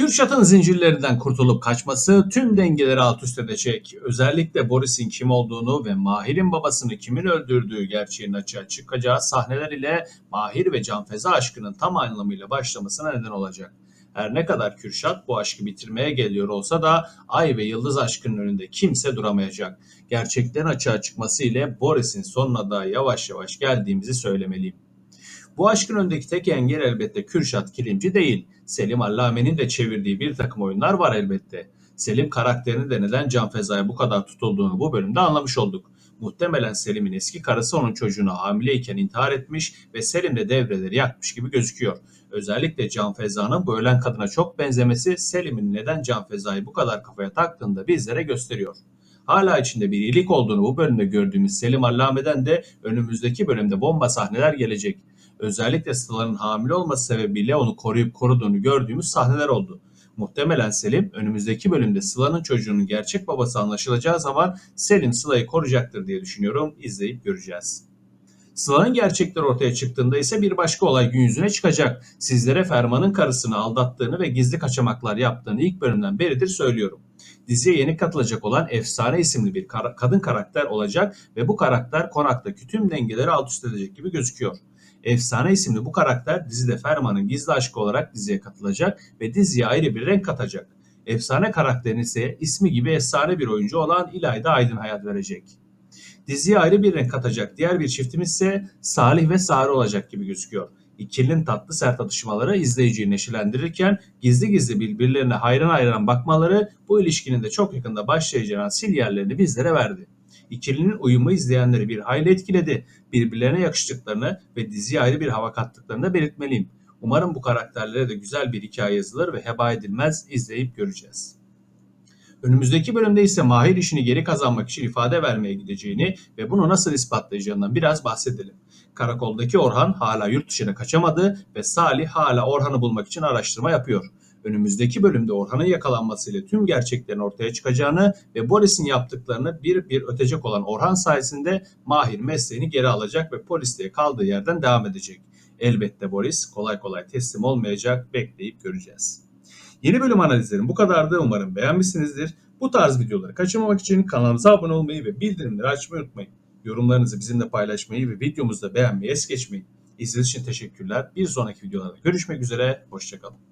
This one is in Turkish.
Kürşat'ın zincirlerinden kurtulup kaçması tüm dengeleri alt üst edecek. Özellikle Boris'in kim olduğunu ve Mahir'in babasını kimin öldürdüğü gerçeğinin açığa çıkacağı sahneler ile Mahir ve Canfeza aşkının tam anlamıyla başlamasına neden olacak. Her ne kadar Kürşat bu aşkı bitirmeye geliyor olsa da Ay ve Yıldız aşkının önünde kimse duramayacak. Gerçeklerin açığa çıkması ile Boris'in sonuna da yavaş yavaş geldiğimizi söylemeliyim. Bu aşkın önündeki tek engel elbette Kürşat Kilimci değil. Selim Allame'nin de çevirdiği bir takım oyunlar var elbette. Selim karakterini de neden Can Feza'ya bu kadar tutulduğunu bu bölümde anlamış olduk. Muhtemelen Selim'in eski karısı onun çocuğuna hamileyken intihar etmiş ve Selim de devreleri yakmış gibi gözüküyor. Özellikle Can Feza'nın bu ölen kadına çok benzemesi Selim'in neden Can Feza'yı bu kadar kafaya taktığını da bizlere gösteriyor. Hala içinde bir iyilik olduğunu bu bölümde gördüğümüz Selim Allame'den de önümüzdeki bölümde bomba sahneler gelecek. Özellikle Sıla'nın hamile olması sebebiyle onu koruyup koruduğunu gördüğümüz sahneler oldu. Muhtemelen Selim önümüzdeki bölümde Sıla'nın çocuğunun gerçek babası anlaşılacağı zaman Selim Sıla'yı koruyacaktır diye düşünüyorum. İzleyip göreceğiz. Sıla'nın gerçekleri ortaya çıktığında ise bir başka olay gün yüzüne çıkacak. Sizlere Ferman'ın karısını aldattığını ve gizli kaçamaklar yaptığını ilk bölümden beridir söylüyorum. Diziye yeni katılacak olan Efsane isimli bir kar- kadın karakter olacak ve bu karakter konaktaki tüm dengeleri alt üst edecek gibi gözüküyor. Efsane isimli bu karakter dizide Ferman'ın gizli aşkı olarak diziye katılacak ve diziye ayrı bir renk katacak. Efsane karakterin ise ismi gibi efsane bir oyuncu olan İlayda Aydın hayat verecek. Diziye ayrı bir renk katacak diğer bir çiftimiz ise Salih ve Sare olacak gibi gözüküyor. İkilinin tatlı sert atışmaları izleyiciyi neşelendirirken gizli gizli birbirlerine hayran hayran bakmaları bu ilişkinin de çok yakında başlayacağına sinyallerini bizlere verdi. İkilinin uyumu izleyenleri bir hayli etkiledi. Birbirlerine yakıştıklarını ve diziye ayrı bir hava kattıklarını da belirtmeliyim. Umarım bu karakterlere de güzel bir hikaye yazılır ve heba edilmez izleyip göreceğiz. Önümüzdeki bölümde ise Mahir işini geri kazanmak için ifade vermeye gideceğini ve bunu nasıl ispatlayacağından biraz bahsedelim. Karakoldaki Orhan hala yurt dışına kaçamadı ve Salih hala Orhan'ı bulmak için araştırma yapıyor. Önümüzdeki bölümde Orhan'ın yakalanmasıyla tüm gerçeklerin ortaya çıkacağını ve Boris'in yaptıklarını bir bir ötecek olan Orhan sayesinde Mahir mesleğini geri alacak ve polisliğe kaldığı yerden devam edecek. Elbette Boris kolay kolay teslim olmayacak, bekleyip göreceğiz. Yeni bölüm analizlerim bu kadardı. Umarım beğenmişsinizdir. Bu tarz videoları kaçırmamak için kanalımıza abone olmayı ve bildirimleri açmayı unutmayın. Yorumlarınızı bizimle paylaşmayı ve videomuzu da beğenmeyi es geçmeyin. İzlediğiniz için teşekkürler. Bir sonraki videolarda görüşmek üzere. Hoşçakalın.